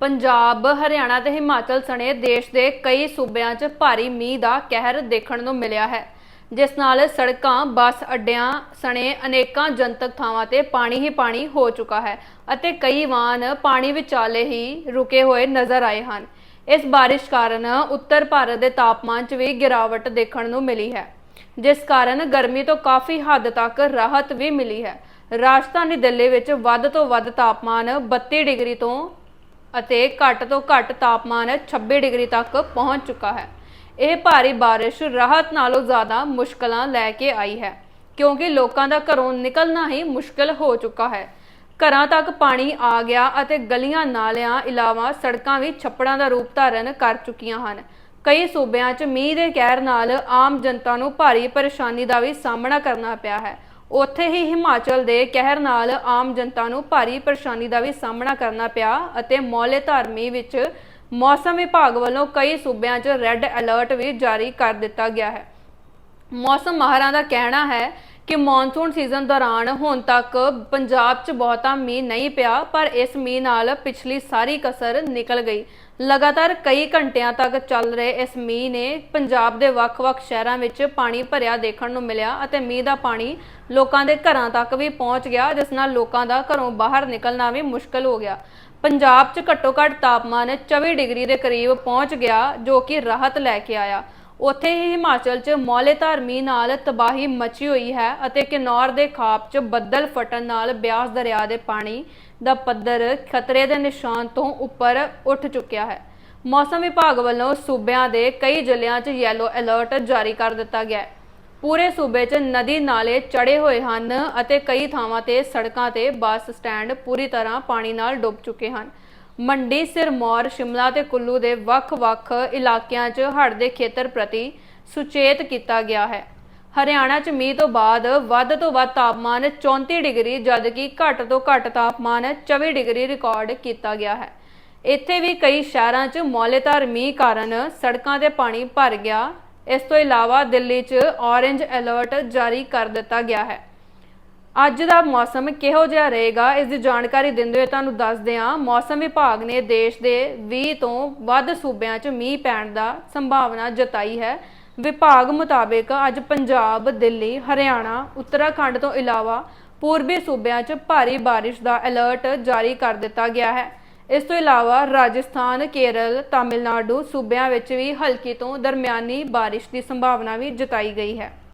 ਪੰਜਾਬ, ਹਰਿਆਣਾ ਤੇ ਹਿਮਾਚਲ ਸਣੇ ਦੇਸ਼ ਦੇ ਕਈ ਸੂਬਿਆਂ 'ਚ ਭਾਰੀ ਮੀਂਹ ਦਾ ਕਹਿਰ ਦੇਖਣ ਨੂੰ ਮਿਲਿਆ ਹੈ। ਜਿਸ ਨਾਲ ਸੜਕਾਂ, ਬੱਸ ਅੱਡਿਆਂ ਸਣੇ ਅਨੇਕਾਂ ਜਨਤਕ ਥਾਵਾਂ ਤੇ ਪਾਣੀ ਹੀ ਪਾਣੀ ਹੋ ਚੁੱਕਾ ਹੈ ਅਤੇ ਕਈ ਵਾਹਨ ਪਾਣੀ ਵਿਚਾਲੇ ਹੀ ਰੁਕੇ ਹੋਏ ਨਜ਼ਰ ਆਏ ਹਨ। ਇਸ ਬਾਰਿਸ਼ ਕਾਰਨ ਉੱਤਰ ਭਾਰਤ ਦੇ ਤਾਪਮਾਨ 'ਚ ਵੀ ਗਿਰਾਵਟ ਦੇਖਣ ਨੂੰ ਮਿਲੀ ਹੈ। ਜਿਸ ਕਾਰਨ ਗਰਮੀ ਤੋਂ ਕਾਫੀ ਹੱਦ ਤੱਕ ਰਾਹਤ ਵੀ ਮਿਲੀ ਹੈ। ਰਾਜਧਾਨੀ ਦਿੱਲੀ ਵਿੱਚ ਵੱਧ ਤੋਂ ਵੱਧ ਤਾਪਮਾਨ 32 ਡਿਗਰੀ ਤੋਂ ਅਤੇ ਘੱਟ ਤੋਂ ਘੱਟ ਤਾਪਮਾਨ 26 ਡਿਗਰੀ ਤੱਕ ਪਹੁੰਚ ਚੁੱਕਾ ਹੈ। ਇਹ ਭਾਰੀ ਬਾਰਿਸ਼ ਰਾਹਤ ਨਾਲੋਂ ਜ਼ਿਆਦਾ ਮੁਸ਼ਕਲਾਂ ਲੈ ਕੇ ਆਈ ਹੈ, ਕਿਉਂਕਿ ਲੋਕਾਂ ਦਾ ਘਰੋਂ ਨਿਕਲਣਾ ਹੀ ਮੁਸ਼ਕਲ ਹੋ ਚੁੱਕਾ ਹੈ। ਘਰਾਂ ਤੱਕ ਪਾਣੀ ਆ ਗਿਆ ਅਤੇ ਗਲੀਆਂ ਨਾਲਿਆਂ ਇਲਾਵਾ ਸੜਕਾਂ ਵੀ ਛੱਪੜਾਂ ਦਾ ਰੂਪ ਧਾਰਨ ਕਰ ਚੁੱਕੀਆਂ ਹਨ। ਕਈ ਸੂਬਿਆਂ 'ਚ ਮੀਂਹ ਦੇ ਕਹਿਰ ਨਾਲ ਆਮ ਜਨਤਾ ਨੂੰ ਭਾਰੀ ਪਰੇਸ਼ਾਨੀ ਦਾ ਵੀ ਸਾਹਮਣਾ ਕਰਨਾ ਪਿਆ ਹੈ। ਉੱਥੇ ਹੀ ਹਿਮਾਚਲ ਦੇ ਕਹਿਰ ਨਾਲ ਆਮ ਜਨਤਾ ਨੂੰ ਭਾਰੀ ਪਰੇਸ਼ਾਨੀ ਦਾ ਵੀ ਸਾਹਮਣਾ ਕਰਨਾ ਪਿਆ ਅਤੇ ਮੌਲੇ ਧਾਰਮੀ ਵਿੱਚ ਮੌਸਮ ਵਿਭਾਗ ਵੱਲੋਂ ਕਈ ਸੂਬਿਆਂ 'ਚ ਰੈੱਡ ਅਲਰਟ ਵੀ ਜਾਰੀ ਕਰ ਦਿੱਤਾ ਗਿਆ ਹੈ। ਮੌਸਮ ਮਾਹਰਾਂ ਦਾ ਕਹਿਣਾ ਹੈ ਕਿ ਮੌਨਸੂਨ ਸੀਜ਼ਨ ਦੌਰਾਨ ਹੁਣ ਤੱਕ ਪੰਜਾਬ 'ਚ ਬਹੁਤਾ ਮੀਂਹ ਨਹੀਂ ਪਿਆ, ਪਰ ਇਸ ਮੀਂਹ ਨਾਲ ਪਿਛਲੀ ਸਾਰੀ ਕਸਰ ਨਿਕਲ ਗਈ। ਲਗਾਤਾਰ ਕਈ ਘੰਟਿਆਂ ਤੱਕ ਚੱਲ ਰਹੇ ਇਸ ਮੀਂਹ ਨੇ ਪੰਜਾਬ ਦੇ ਵੱਖ-ਵੱਖ ਸ਼ਹਿਰਾਂ ਵਿੱਚ ਪਾਣੀ ਭਰਿਆ ਦੇਖਣ ਨੂੰ ਮਿਲਿਆ ਅਤੇ ਮੀਂਹ ਦਾ ਪਾਣੀ ਲੋਕਾਂ ਦੇ ਘਰਾਂ ਤੱਕ ਵੀ ਪਹੁੰਚ ਗਿਆ, ਜਿਸ ਨਾਲ ਲੋਕਾਂ ਦਾ ਘਰੋਂ ਬਾਹਰ ਨਿਕਲਣਾ ਵੀ ਮੁਸ਼ਕਲ ਹੋ ਗਿਆ। ਪੰਜਾਬ 'ਚ ਘੱਟੋ-ਘੱਟ ਤਾਪਮਾਨ 24 ਡਿਗਰੀ ਦੇ ਕਰੀਬ ਪਹੁੰਚ ਗਿਆ, ਜੋ ਕਿ ਰਾਹਤ ਲੈ ਕੇ ਆਇਆ। ਉੱਥੇ ਹੀ ਹਿਮਾਚਲ 'ਚ ਮੌਲੇਧਾਰ ਮੀਂਹ ਨਾਲ ਤਬਾਹੀ ਮਚੀ ਹੋਈ ਹੈ ਅਤੇ ਕਿਨੌਰ ਦੇ ਖਾਪ 'ਚ ਬੱਦਲ ਫਟਣ ਨਾਲ ਬਿਆਸ ਦਰਿਆ ਦੇ ਪਾਣੀ ਦਾ ਪੱਧਰ ਖਤਰੇ ਦੇ ਨਿਸ਼ਾਨ ਤੋਂ ਉੱਪਰ ਉੱਠ ਚੁੱਕਿਆ ਹੈ। ਮੌਸਮ ਵਿਭਾਗ ਵੱਲੋਂ ਸੂਬਿਆਂ ਦੇ ਕਈ ਜ਼ਿਲ੍ਹਿਆਂ 'ਚ ਯੈਲੋ ਅਲਰਟ ਜਾਰੀ ਕਰ ਦਿੱਤਾ ਗਿਆ ਹੈ। ਪੂਰੇ ਸੂਬੇ 'ਚ ਨਦੀ ਨਾਲੇ ਚੜੇ ਹੋਏ ਹਨ ਅਤੇ ਕਈ ਥਾਵਾਂ ਤੇ ਸੜਕਾਂ ਤੇ ਬੱਸ ਸਟੈਂਡ ਪੂਰੀ ਤਰ੍ਹਾਂ ਪਾਣੀ ਨਾਲ ਡੁੱਬ ਚੁੱਕੇ ਹਨ। ਮੰਡੀ, ਸਿਰਮੌਰ, ਸ਼ਿਮਲਾ ਤੇ ਕੁੱਲੂ ਦੇ ਵੱਖ-ਵੱਖ ਇਲਾਕਿਆਂ 'ਚ ਹੜ੍ਹ ਦੇ ਖੇਤਰ ਪ੍ਰਤੀ ਸੁਚੇਤ ਕੀਤਾ ਗਿਆ ਹੈ। ਹਰਿਆਣਾ 'ਚ ਮੀਂਹ ਤੋਂ ਬਾਅਦ ਵੱਧ ਤੋਂ ਵੱਧ ਤਾਪਮਾਨ 34 ਡਿਗਰੀ, ਜਦਕਿ ਘੱਟ ਤੋਂ ਘੱਟ ਤਾਪਮਾਨ 24 ਡਿਗਰੀ ਰਿਕਾਰਡ ਕੀਤਾ ਗਿਆ ਹੈ। ਇੱਥੇ ਵੀ ਕਈ ਸ਼ਹਿਰਾਂ 'ਚ ਮੌਲੇਧਾਰ ਮੀਂਹ ਕਾਰਨ ਸੜਕਾਂ ਤੇ ਪਾਣੀ ਭਰ ਗਿਆ। ਇਸ ਤੋਂ ਇਲਾਵਾ ਦਿੱਲੀ 'ਚ ਔਰੇਂਜ ਅਲਰਟ ਜਾਰੀ ਕਰ ਦਿੱਤਾ ਗਿਆ ਹੈ। ਅੱਜ ਦਾ ਮੌਸਮ ਕਿਹੋ ਜਿਹਾ ਰਹੇਗਾ, ਇਸ ਦੀ ਜਾਣਕਾਰੀ ਦਿੰਦੇ ਹੋਏ ਤੁਹਾਨੂੰ ਦੱਸਦੇ ਹਾਂ, ਮੌਸਮ ਵਿਭਾਗ ਨੇ ਦੇਸ਼ ਦੇ 20 ਤੋਂ ਵੱਧ ਸੂਬਿਆਂ 'ਚ ਮੀਂਹ ਪੈਣ ਦਾ ਸੰਭਾਵਨਾ ਜਤਾਈ ਹੈ। ਵਿਭਾਗ ਮੁਤਾਬਕ ਅੱਜ ਪੰਜਾਬ, ਦਿੱਲੀ, ਹਰਿਆਣਾ, ਉੱਤਰਾਖੰਡ ਤੋਂ ਇਲਾਵਾ ਪੂਰਬੀ ਸੂਬਿਆਂ 'ਚ ਭਾਰੀ ਬਾਰਿਸ਼ ਦਾ ਅਲਰਟ ਜਾਰੀ ਕਰ ਦਿੱਤਾ ਗਿਆ ਹੈ। ਇਸ ਤੋਂ ਇਲਾਵਾ ਰਾਜਸਥਾਨ, ਕੇਰਲ, ਤਾਮਿਲਨਾਡੂ ਸੂਬਿਆਂ ਵਿੱਚ ਵੀ ਹਲਕੀ ਤੋਂ ਦਰਮਿਆਨੀ ਬਾਰਿਸ਼ ਦੀ ਸੰਭਾਵਨਾ ਵੀ ਜਤਾਈ ਗਈ ਹੈ।